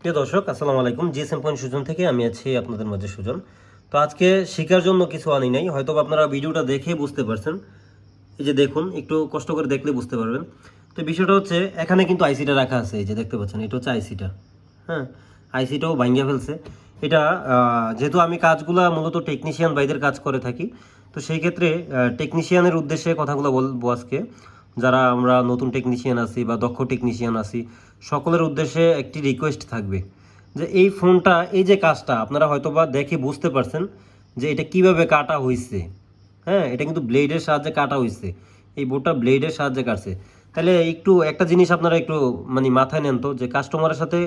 প্রিয় দর্শক, আসসালামু আলাইকুম। জিএসএম পয়েন্ট সুজন থেকে আমি আছি আপনাদের মাঝে সুজন। তো আজকে শেখার জন্য কিছু আনি নাই হয়তো আপনারা ভিডিওটা দেখে বুঝতে পারছেন। এই যে দেখুন, একটু কষ্ট করে দেখলে বুঝতে পারবেন। তো বিষয়টা হচ্ছে, এখানে কিন্তু আইসিটা রাখা আছে, এই যে দেখতে পাচ্ছেন, এটা হচ্ছে আইসিটা। হ্যাঁ আইসিটাও ভাঙ্গিয়া ফেলছে। এটা যেহেতু আমি কাজগুলা মূলত টেকনিশিয়ান বাইদের কাজ করে থাকি, তো সেই ক্ষেত্রে টেকনিশিয়ানের উদ্দেশ্যে কথাগুলো বলব আজকে। যারা আমরা নতুন টেকনিশিয়ান আছি বা দক্ষ টেকনিশিয়ান আছি সকলের উদ্দেশ্যে একটি রিকোয়েস্ট থাকবে যে এই ফোনটা, এই যে কাজটা আপনারা হয়তোবা দেখে বুঝতে পারছেন যে এটা কীভাবে কাটা হয়েছে হ্যাঁ এটা কিন্তু ব্লেডের সাহায্যে কাটা হয়েছে এই বোর্ডটা ব্লেডের সাহায্যে কাটছে। তাহলে একটু, একটা জিনিস আপনারা একটু মানে মাথায় নেন তো যে কাস্টমারের সাথে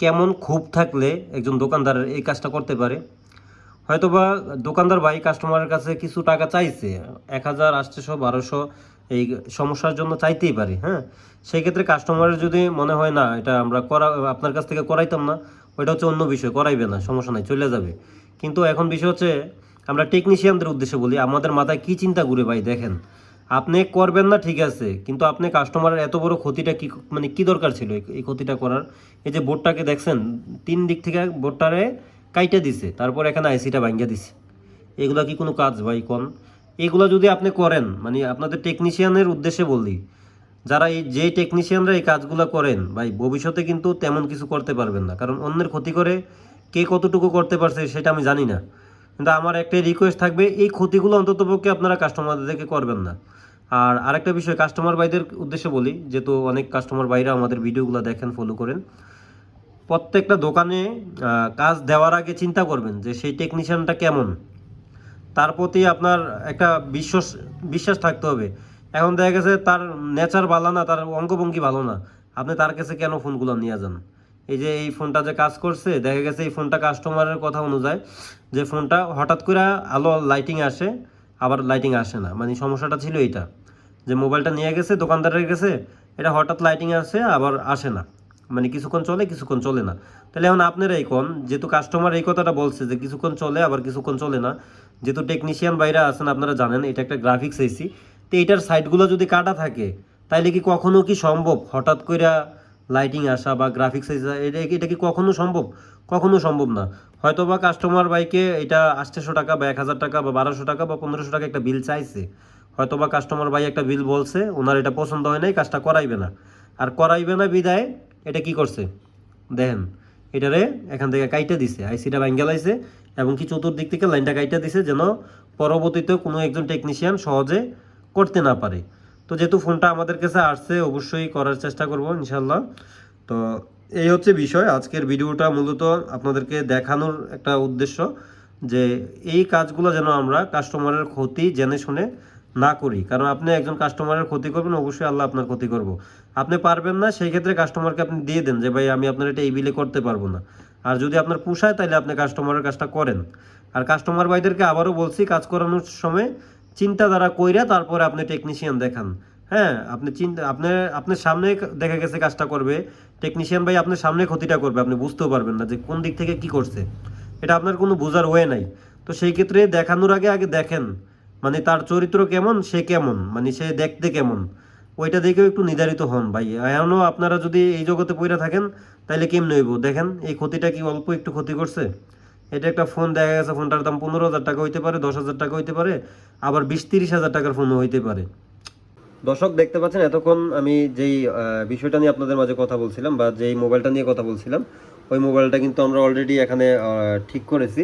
কেমন ক্ষোভ থাকলে একজন দোকানদার এই কাজটা করতে পারে। হয়তোবা দোকানদার ভাই কাস্টমারের কাছে কিছু টাকা চাইছে, এক হাজার আটশোশো বারোশো এই সমস্যার জন্য চাইতেই পারি হ্যাঁ? সেই ক্ষেত্রে কাস্টমারের যদি মনে হয়, না, এটা আমরা করা, আপনার কাছ থেকে করাইতাম না, ওইটা হচ্ছে অন্য বিষয়, করাইবে না, সমস্যা নাই, চলে যাবে। কিন্তু এখন বিষয় হচ্ছে, আমরা টেকনিশিয়ানদের উদ্দেশ্যে বলি, আমাদের মাথায় কি চিন্তা ঘুরে ভাই, দেখেন, আপনি করবেন না, ঠিক আছে, কিন্তু আপনি কাস্টমারের এত বড় ক্ষতিটা কি মানে কি দরকার ছিল এই- ক্ষতিটা করার? এই যে বোর্ডটাকে দেখছেন, তিন দিক থেকে বোর্ডটারে কাইটে দিছে, তারপর এখানে আইসিটা ভাঙ্গিয়া দিছে। এগুলা কি কোনো কাজ ভাই, কোন? এগুলো যদি আপনি করেন মানে আপনাদের টেকনিশিয়ানের উদ্দেশ্যে বললি যারা এই, যে টেকনিশিয়ানরা এই কাজগুলো করেন, ভাই, ভবিষ্যতে কিন্তু তেমন কিছু করতে পারবেন না। কারণ অন্যের ক্ষতি করে কে কতটুকু করতে পারছে সেটা আমি জানি না। কিন্তু আমার একটাই রিকোয়েস্ট থাকবে, এই ক্ষতিগুলো অন্ততপক্ষে আপনারা কাস্টমারদেরকে করবেন না। আর আরেকটা বিষয় কাস্টমার ভাইদের উদ্দেশ্যে বলি, যেহেতু অনেক কাস্টমার ভাইরা আমাদের ভিডিওগুলো দেখেন ফলো করেন, প্রত্যেকটা দোকানে কাজ দেওয়ার আগে চিন্তা করবেন যে সেই টেকনিশিয়ানটা কেমন। তার প্রতি আপনার একটা বিশ্বাস বিশ্বাস থাকতে হবে। এখন দেখা গেছে তার নেচার ভালো না, তার অঙ্গভঙ্গি ভালো না। আপনি তার কাছে কেন ফোনগুলো নিয়ে যান? এই যে এই ফোনটা যে কাজ করছে, দেখা গেছে এই ফোনটা কাস্টমারের কথা অনুযায়ী যে ফোনটা হঠাৎ করে আলো লাইটিং আসে, আবার লাইটিং আসে না। মানে সমস্যাটা ছিল এইটা। যে মোবাইলটা নিয়ে গেছে, দোকানদারের গেছে এটা হঠাৎ লাইটিং আসে, আবার আসে না। মানে কিছুক্ষণ চলে কিছুক্ষণ চলে না। তাহলে এখন আপনারা এই কোন, যেহেতু কাস্টমার এই কথাটা বলছে যে কিছুক্ষণ চলে, আবার কিছুক্ষণ চলে না। যেহেতু টেকনিশিয়ান বাইরে আছেন, আপনারা জানেন, এটা একটা গ্রাফিক্স এসি তো এইটার সাইডগুলো যদি কাটা থাকে, তাইলে কি কখনো কি সম্ভব? হঠাৎ করে লাইটিং আসা বা গ্রাফিক্স এটা কি- এটা কি কখনো সম্ভব? কখনো সম্ভব না। হয়তো বা কাস্টমার বাইকে এটা আটশোশো টাকা বা এক হাজার টাকা বা বারোশো টাকা বা পনেরোশো টাকা একটা বিল চাইছে। হয়তো বা কাস্টমার ভাই একটা বিল বলছে, ওনার এটা পছন্দ হয় নাই, কাজটা করাইবে না। আর করাইবে না বিদায় এটা কি করছে? দেখেন, এটারে এখান থেকে কাইটা দিছে, আইসিটা ভাঙ্গেলাইছে এবং কি চতুর্দিক থেকে লাইনটা কাইটা দিছে যেন পরবর্তীতে কোনো একজন টেকনিশিয়ান সহজে করতে না পারে। তো যেহেতু ফোনটা আমাদের কাছে আসছে, অবশ্যই করার চেষ্টা করব ইনশাল্লাহ তো এই হচ্ছে বিষয়। আজকের ভিডিওটা মূলত আপনাদেরকে দেখানোর একটা উদ্দেশ্য যে এই কাজগুলো যেন আমরা কাস্টমারের ক্ষতি জেনে শুনে না করি। কারণ আপনি একজন কাস্টমারের ক্ষতি করবেন, অবশ্যই আল্লাহ আপনার ক্ষতি করব। আপনি পারবেন না সেই ক্ষেত্রে কাস্টমারকে আপনি দিয়ে দেন যে, ভাই, আমি আপনার এটা এই বিলে করতে পারব না। আর যদি আপনার পোষায় তাহলে আপনি কাস্টমারের কাজটা করেন। আর কাস্টমার ভাইদেরকে আবারও বলছি, কাজ করানোর সময় চিন্তাধারা কইরা তারপরে আপনি টেকনিশিয়ান দেখান। হ্যাঁ আপনি চিন্তা আপনার আপনার সামনে দেখা গেছে কাজটা করবে টেকনিশিয়ান ভাই আপনার সামনে ক্ষতিটা করবে, আপনি বুঝতেও পারবেন না যে, কোন দিক থেকে কি করছে। এটা আপনার কোনো বোঝার ওয়ে নাই। তো সেই ক্ষেত্রে দেখানোর আগে আগে দেখেন মানে তার চরিত্র কেমন, সে কেমন মানে সে দেখতে কেমন, ওইটা দেখেও একটু নির্ধারিত হন ভাই। এখনও আপনারা যদি এই জগতে পড়ে থাকেন তাহলে কেমন হইব? দেখেন, এই ক্ষতিটা কি অল্প একটু ক্ষতি করছে? এটা একটা ফোন, দেখা গেছে ফোনটার দাম পনেরো হাজার টাকা হইতে পারে, দশ হাজার টাকা হইতে পারে, আবার বিশ তিরিশ হাজার টাকার ফোনও হইতে পারে। দর্শক, দেখতে পাচ্ছেন, এতক্ষণ আমি যেই বিষয়টা নিয়ে আপনাদের মাঝে কথা বলছিলাম বা যেই মোবাইলটা নিয়ে কথা বলছিলাম, ওই মোবাইলটা কিন্তু আমরা অলরেডি এখানে ঠিক করেছি।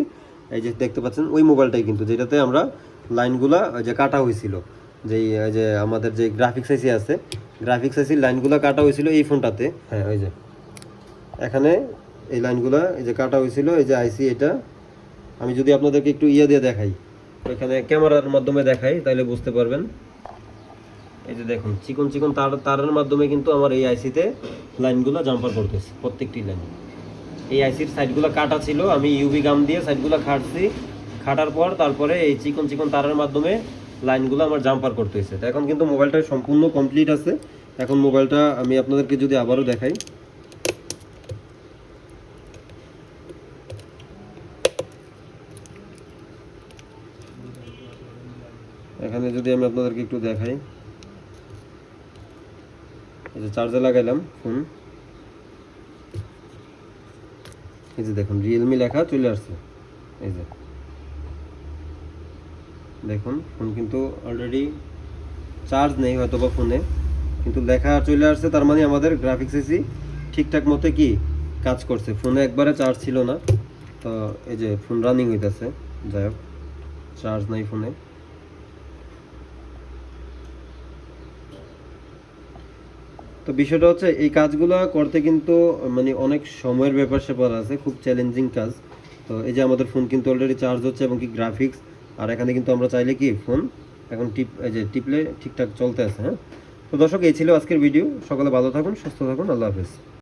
এই যে দেখতে পাচ্ছেন, ওই মোবাইলটাই কিন্তু, যেটাতে আমরা লাইনগুলা যে কাটা হয়েছিল যেই যে আমাদের যে গ্রাফিক্স আইসি আছে গ্রাফিক্স আইসি লাইনগুলো কাটা হয়েছিল এই ফোনটাতে। হ্যাঁ ওই যে। এখানে এই লাইনগুলো, এই যে কাটা হয়েছিল এই যে আইসি এটা। আমি যদি আপনাদেরকে একটু ইয়ে দিয়ে দেখাই এখানে ক্যামেরার মাধ্যমে দেখাই তাহলে বুঝতে পারবেন। এই যে দেখুন, চিকন চিকন তার, তারের মাধ্যমে কিন্তু আমার এই আইসিতে লাইনগুলো জাম্পার করতেছে, প্রত্যেকটি লাইন। এই আইসির সাইডগুলো কাটা ছিল, আমি ইউভি গাম দিয়ে সাইডগুলো খাটছি খাটার পর তারপরে এই চিকন চিকন তারের মাধ্যমে লাইনগুলো আমার জাম্পার করতেছে। তো এখন কিন্তু মোবাইলটা সম্পূর্ণ কমপ্লিট আছে। এখন মোবাইলটা আমি আপনাদেরকে যদি আবারও দেখাই। এখানে যদি আমি আপনাদেরকে একটু দেখাই। যে চার্জে লাগাইলাম ফোন এই যে দেখুন রিয়েলমি লেখা চলে আসছে। এই যে। দেখুন ফোন কিন্তু অলরেডি চার্জ নেই হয়তো বা ফোনে কিন্তু লেখা চলে আসছে, তার মানে আমাদের গ্রাফিক্স এসি ঠিকঠাক মতো কি কাজ করছে। ফোনে একবারে চার্জ ছিল না। তো এই যে ফোন রানিং হইতেছে, যাই হোক চার্জ নাই ফোনে তো বিষয়টা হচ্ছে, এই কাজগুলো করতে কিন্তু মানে অনেক সময়ের ব্যাপার স্যাপার আছে, খুব চ্যালেঞ্জিং কাজ। তো এই যে আমাদের ফোন কিন্তু অলরেডি চার্জ হচ্ছে, এবং কি গ্রাফিক্স আর এখানে কিন্তু আমরা চাইলে কি ফোন এখন টিপ, এই যে টিপলে ঠিকঠাক চলতে আছে হ্যাঁ? তো দর্শক, এই ছিল আজকের ভিডিও সকালে ভালো থাকুন, সুস্থ থাকুন, আল্লাহ হাফেজ।